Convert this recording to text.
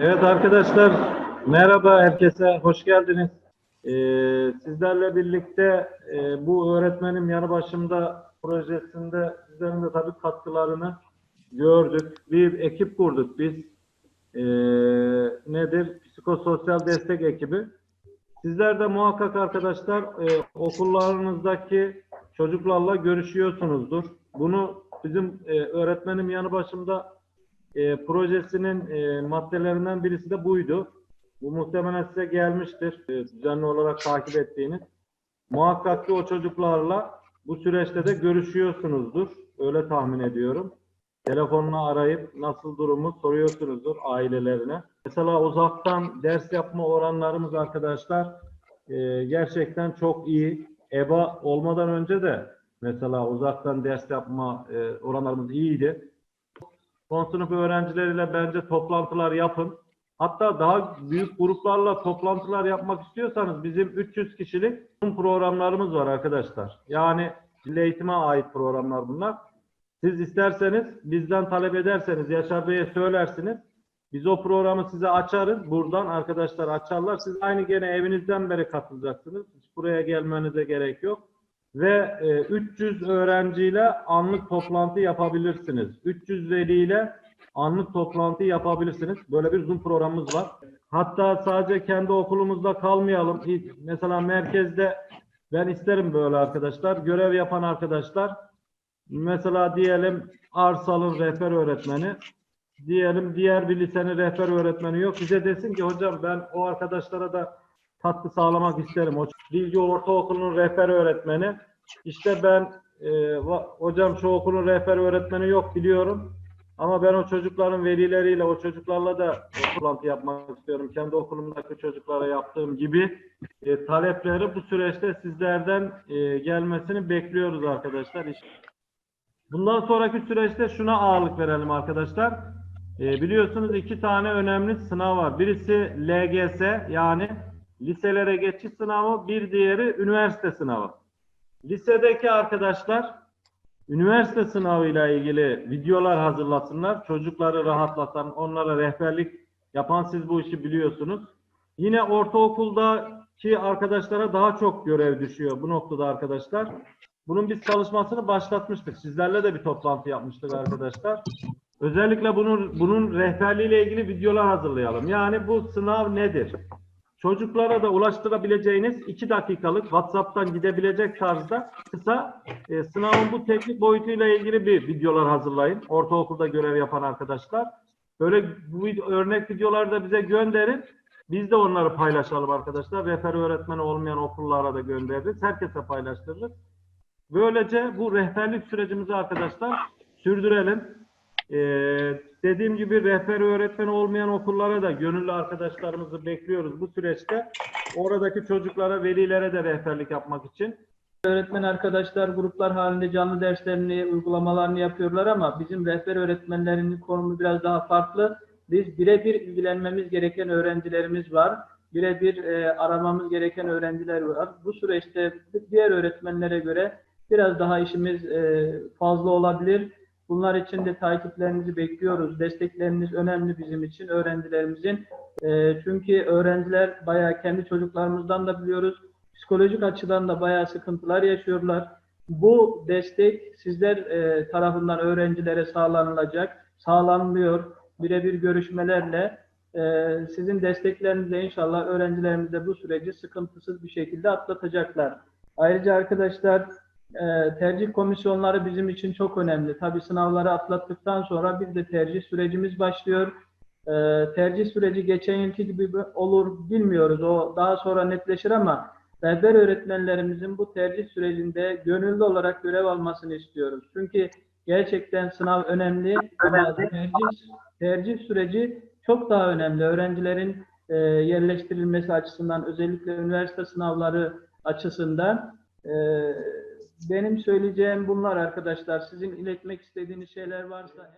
Evet arkadaşlar, merhaba herkese, hoş geldiniz. Ee, sizlerle birlikte e, bu öğretmenim yanı başımda projesinde sizlerin de tabii katkılarını gördük. Bir ekip kurduk biz. Ee, nedir? Psikososyal destek ekibi. Sizler de muhakkak arkadaşlar e, okullarınızdaki çocuklarla görüşüyorsunuzdur. Bunu bizim e, öğretmenim yanı başımda e, projesinin e, maddelerinden birisi de buydu. Bu muhtemelen size gelmiştir e, düzenli olarak takip ettiğiniz. Muhakkak ki o çocuklarla bu süreçte de görüşüyorsunuzdur. Öyle tahmin ediyorum. Telefonla arayıp nasıl durumu soruyorsunuzdur ailelerine. Mesela uzaktan ders yapma oranlarımız arkadaşlar e, gerçekten çok iyi. EBA olmadan önce de mesela uzaktan ders yapma e, oranlarımız iyiydi son sınıf öğrencileriyle bence toplantılar yapın. Hatta daha büyük gruplarla toplantılar yapmak istiyorsanız bizim 300 kişilik programlarımız var arkadaşlar. Yani milli eğitime ait programlar bunlar. Siz isterseniz bizden talep ederseniz Yaşar Bey'e söylersiniz. Biz o programı size açarız. Buradan arkadaşlar açarlar. Siz aynı gene evinizden beri katılacaksınız. Hiç buraya gelmenize gerek yok ve e, 300 öğrenciyle anlık toplantı yapabilirsiniz. 300 veliyle anlık toplantı yapabilirsiniz. Böyle bir Zoom programımız var. Hatta sadece kendi okulumuzda kalmayalım. Mesela merkezde ben isterim böyle arkadaşlar. Görev yapan arkadaşlar mesela diyelim Arsal'ın rehber öğretmeni diyelim diğer bir lisenin rehber öğretmeni yok. Bize desin ki hocam ben o arkadaşlara da katkı sağlamak isterim. O Bilgi Ortaokulu'nun rehber öğretmeni. İşte ben e, hocam şu okulun rehber öğretmeni yok biliyorum. Ama ben o çocukların velileriyle, o çocuklarla da toplantı yapmak istiyorum. Kendi okulumdaki çocuklara yaptığım gibi e, talepleri bu süreçte sizlerden e, gelmesini bekliyoruz arkadaşlar. Bundan sonraki süreçte şuna ağırlık verelim arkadaşlar. E, biliyorsunuz iki tane önemli sınav var. Birisi LGS yani liselere geçiş sınavı, bir diğeri üniversite sınavı. Lisedeki arkadaşlar üniversite sınavıyla ilgili videolar hazırlasınlar. Çocukları rahatlatan, onlara rehberlik yapan siz bu işi biliyorsunuz. Yine ortaokuldaki arkadaşlara daha çok görev düşüyor bu noktada arkadaşlar. Bunun biz çalışmasını başlatmıştık. Sizlerle de bir toplantı yapmıştık arkadaşlar. Özellikle bunun bunun rehberliğiyle ilgili videolar hazırlayalım. Yani bu sınav nedir? Çocuklara da ulaştırabileceğiniz 2 dakikalık WhatsApp'tan gidebilecek tarzda kısa e, sınavın bu teknik boyutuyla ilgili bir videolar hazırlayın. Ortaokulda görev yapan arkadaşlar. Böyle bu vid- örnek videoları da bize gönderin. Biz de onları paylaşalım arkadaşlar. Rehber öğretmeni olmayan okullara da göndeririz. Herkese paylaştırırız. Böylece bu rehberlik sürecimizi arkadaşlar sürdürelim. Ee, dediğim gibi rehber öğretmeni olmayan okullara da gönüllü arkadaşlarımızı bekliyoruz bu süreçte. Oradaki çocuklara, velilere de rehberlik yapmak için. Öğretmen arkadaşlar gruplar halinde canlı derslerini, uygulamalarını yapıyorlar ama bizim rehber öğretmenlerinin konumu biraz daha farklı. Biz birebir ilgilenmemiz gereken öğrencilerimiz var. Birebir e, aramamız gereken öğrenciler var. Bu süreçte diğer öğretmenlere göre biraz daha işimiz e, fazla olabilir. Bunlar için de takiplerinizi bekliyoruz. Destekleriniz önemli bizim için, öğrencilerimizin. E, çünkü öğrenciler bayağı kendi çocuklarımızdan da biliyoruz psikolojik açıdan da bayağı sıkıntılar yaşıyorlar. Bu destek sizler e, tarafından öğrencilere sağlanılacak, sağlanılıyor. Birebir görüşmelerle e, sizin desteklerinizle inşallah öğrencilerimiz de bu süreci sıkıntısız bir şekilde atlatacaklar. Ayrıca arkadaşlar e, tercih komisyonları bizim için çok önemli. Tabii sınavları atlattıktan sonra bir de tercih sürecimiz başlıyor. E, tercih süreci geçen yılki gibi olur bilmiyoruz. O daha sonra netleşir ama rehber öğretmenlerimizin bu tercih sürecinde gönüllü olarak görev almasını istiyoruz. Çünkü gerçekten sınav önemli ama tercih, tercih süreci çok daha önemli. Öğrencilerin e, yerleştirilmesi açısından özellikle üniversite sınavları açısından e, benim söyleyeceğim bunlar arkadaşlar. Sizin iletmek istediğiniz şeyler varsa